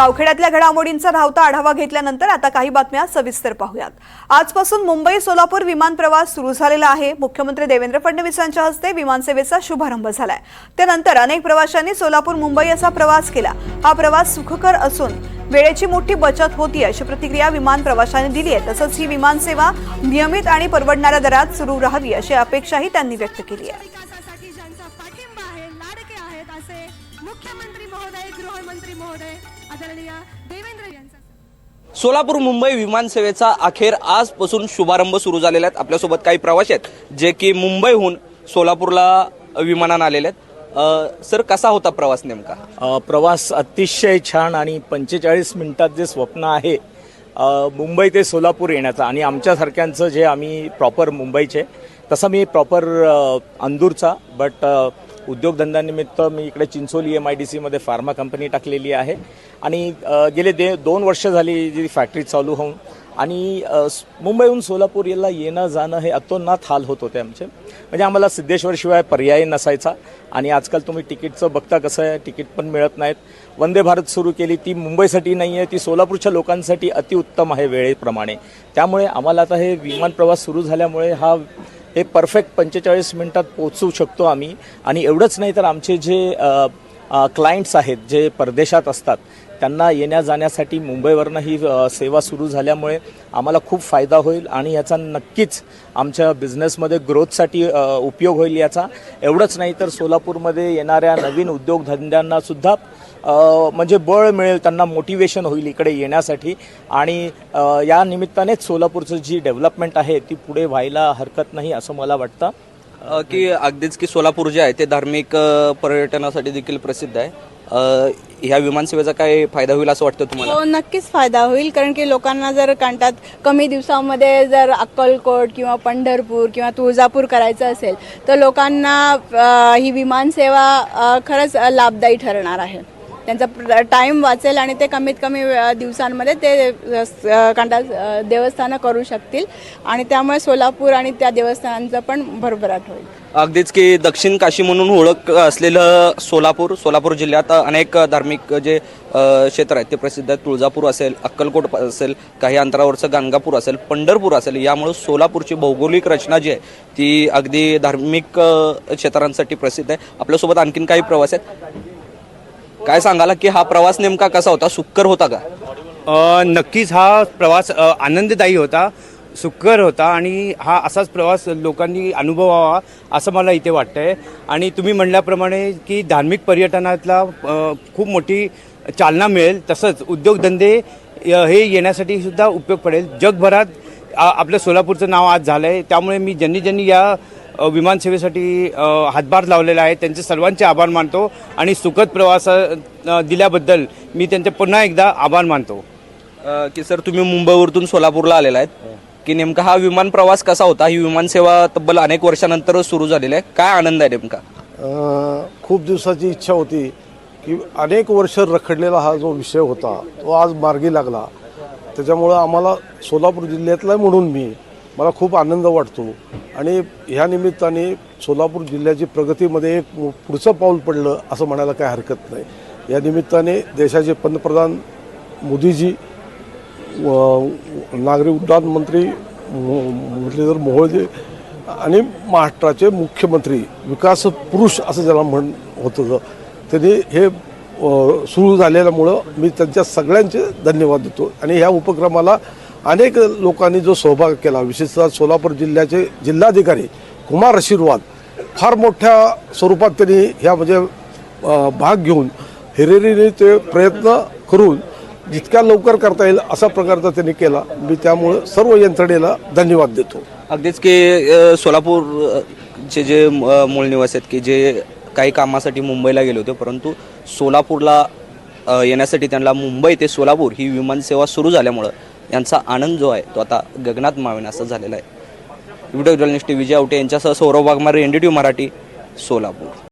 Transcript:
गावखेड्यातल्या घडामोडींचा धावता आढावा घेतल्यानंतर आता काही बातम्या सविस्तर पाहूयात. आजपासून मुंबई सोलापूर विमान प्रवास सुरू झालेला आहे. मुख्यमंत्री देवेंद्र फडणवीसांच्या हस्ते विमानसेवेचा शुभारंभ झालाय. त्यानंतर अनेक प्रवाशांनी सोलापूर मुंबई असा प्रवास केला. हा प्रवास सुखकर असून वेळेची मोठी बचत होती अशी प्रतिक्रिया विमान प्रवाशांनी दिली आहे तसंच ही विमानसेवा नियमित आणि परवडणाऱ्या दरात सुरू राहावी अशी अपेक्षाही त्यांनी व्यक्त केली आहे आहेत मुख्यमंत्री महोदय गृहमंत्री महोदय आदरणीय देवेंद्र यांचा सोलापूर मुंबई विमानसेवेचा अखेर आजपासून शुभारंभ सुरू झालेला आहे. आपल्यासोबत काही प्रवासी आहेत जे की मुंबईहून सोलापूरला विमानानं आलेले आहेत. सर कसा होता प्रवास नेमका? प्रवास अतिशय छान आणि पंचेचाळीस मिनिटात जे स्वप्न आहे मुंबई ते सोलापूर येण्याचं आणि आमच्यासारख्यांचं जे आम्ही प्रॉपर मुंबईचे तसं मी प्रॉपर अंदूरचा बट उद्योगधंद्यानिमित्त मी इकडे चिंचोली एम आय डी सीमध्ये फार्मा कंपनी टाकलेली आहे. आणि गेले दे दोन वर्ष झाली जी फॅक्टरी चालू होऊन. आणि मुंबईहून सोलापूर याला येणं जाणं हे अतोनात हाल होत होते आमचे. म्हणजे आम्हाला सिद्धेश्वरशिवाय पर्याय नसायचा. आणि आजकाल तुम्ही तिकीटचं बघता कसं आहे तिकीट पण मिळत नाहीत. वंदे भारत सुरू केली ती मुंबईसाठी नाही आहे ती सोलापूरच्या लोकांसाठी अतिउत्तम आहे वेळेप्रमाणे. त्यामुळे आम्हाला आता हे विमान प्रवास सुरू झाल्यामुळे हा हे परफेक्ट पंचेचाळीस मिनिटात पोचू शकतो आम्ही. आणि एवढंच नाही तर आमचे जे क्लायंट्स आहेत जे परदेशात असतात त्यांना येण्या जाण्यासाठी मुंबईवरनं ही सेवा सुरू झाल्यामुळे आम्हाला खूप फायदा होईल आणि याचा नक्कीच आमच्या बिझनेसमध्ये ग्रोथसाठी उपयोग होईल याचा. एवढंच नाही तर सोलापूरमध्ये येणाऱ्या नवीन उद्योगधंद्यांनासुद्धा म्हणजे बळ मिळेल त्यांना मोटिवेशन होईल इकडे येण्यासाठी. आणि या निमित्तानेच सोलापूरचं जी डेव्हलपमेंट आहे ती पुढे व्हायला हरकत नाही असं मला वाटतं. की अगदीच की सोलापूर जे आहे ते धार्मिक पर्यटनासाठी देखील प्रसिद्ध आहे. ह्या विमानसेवेचा काय फायदा होईल असं वाटतं तुम्हाला? हो नक्कीच फायदा होईल कारण की लोकांना जर कांटात कमी दिवसामध्ये जर अक्कलकोट किंवा पंढरपूर किंवा तुळजापूर करायचं असेल तर लोकांना ही विमानसेवा खरंच लाभदायी ठरणार आहे. त्यांचा टाईम वाचेल आणि ते कमीत कमी दिवसांमध्ये ते अ, देवस्थानं करू शकतील. आणि त्यामुळे सोलापूर आणि त्या देवस्थानांचं पण भरभराट होईल. अगदीच की दक्षिण काशी म्हणून ओळख असलेलं सोलापूर सोलापूर जिल्ह्यात अनेक धार्मिक जे क्षेत्र आहेत ते प्रसिद्ध आहेत. तुळजापूर असेल अक्कलकोट असेल काही अंतरावरचं गाणगापूर असेल पंढरपूर असेल यामुळे सोलापूरची भौगोलिक रचना जी आहे ती अगदी धार्मिक क्षेत्रांसाठी प्रसिद्ध आहे. आपल्यासोबत आणखीन काही प्रवास आहेत. काय सांगाला की हा प्रवास नेमका कसा होता? सुक्कर होता का? अ, नक्कीच हा प्रवास अ, आनंददायी होता सुखकर होता आणि हा असाच प्रवास लोकांनी अनुभवावा असं मला इथे वाटतंय. आणि तुम्ही म्हणल्याप्रमाणे की धार्मिक पर्यटनातला अ, खूप मोठी चालना मिळेल. तसंच उद्योगधंदे अ, हे येण्यासाठी सुद्धा उपयोग पडेल. जगभरात आ- आपलं सोलापूरचं नाव आज झालं आहे त्यामुळे मी ज्यांनी ज्यांनी या विमानसेवेसाठी हातभार लावलेला आहे. त्यांचे सर्वांचे आभार मानतो आणि सुखद प्रवास दिल्याबद्दल मी त्यांचे पुन्हा एकदा आभार मानतो. की सर तुम्ही मुंबईवरतून सोलापूरला आलेला आहेत. की नेमका हा विमान प्रवास कसा होता? ही विमानसेवा तब्बल अनेक वर्षानंतर सुरू झालेली आहे. काय आनंद आहे नेमका? खूप दिवसाची इच्छा होती की अनेक वर्ष रखडलेला हा जो विषय होता तो आज मार्गी लागला. त्याच्यामुळं आम्हाला सोलापूर जिल्ह्यातला म्हणून मी मला खूप आनंद वाटतो. आणि ह्या निमित्ताने सोलापूर जिल्ह्याची प्रगतीमध्ये एक पुढचं पाऊल पडलं असं म्हणायला काही हरकत नाही. या निमित्ताने देशाचे पंतप्रधान मोदीजी व नागरी उड्डाण मंत्री म्हटले मुरलीधर मोहळजी आणि महाराष्ट्राचे मुख्यमंत्री विकास पुरुष असं ज्याला म्हण होतं त्यांनी हे सुरू झालेल्यामुळं मी त्यांच्या सगळ्यांचे धन्यवाद देतो. आणि ह्या उपक्रमाला अनेक लोकांनी जो सहभाग केला विशेषतः सोलापूर जिल्ह्याचे जिल्हाधिकारी कुमार आशीर्वाद फार मोठ्या स्वरूपात त्यांनी ह्या म्हणजे भाग घेऊन हिरेरीने ते प्रयत्न करून जितक्या लवकर करता येईल असा प्रकारचा त्यांनी केला. मी त्यामुळं सर्व यंत्रणेला धन्यवाद देतो. अगदीच की सोलापूरचे सोलापूर चे जे मूळ निवासी आहेत की जे काही कामासाठी मुंबईला गेले होते परंतु सोलापूरला येण्यासाठी त्यांना मुंबई ते सोलापूर ही विमानसेवा सुरू झाल्यामुळं यांचा आनंद जो आहे तो आता गगनात मावेनासा झालेला आहे. व्हिडिओ जर्नलिस्ट विजय आवटे यांच्यासह Saurabh Waghmare N D T Marathi Solapur.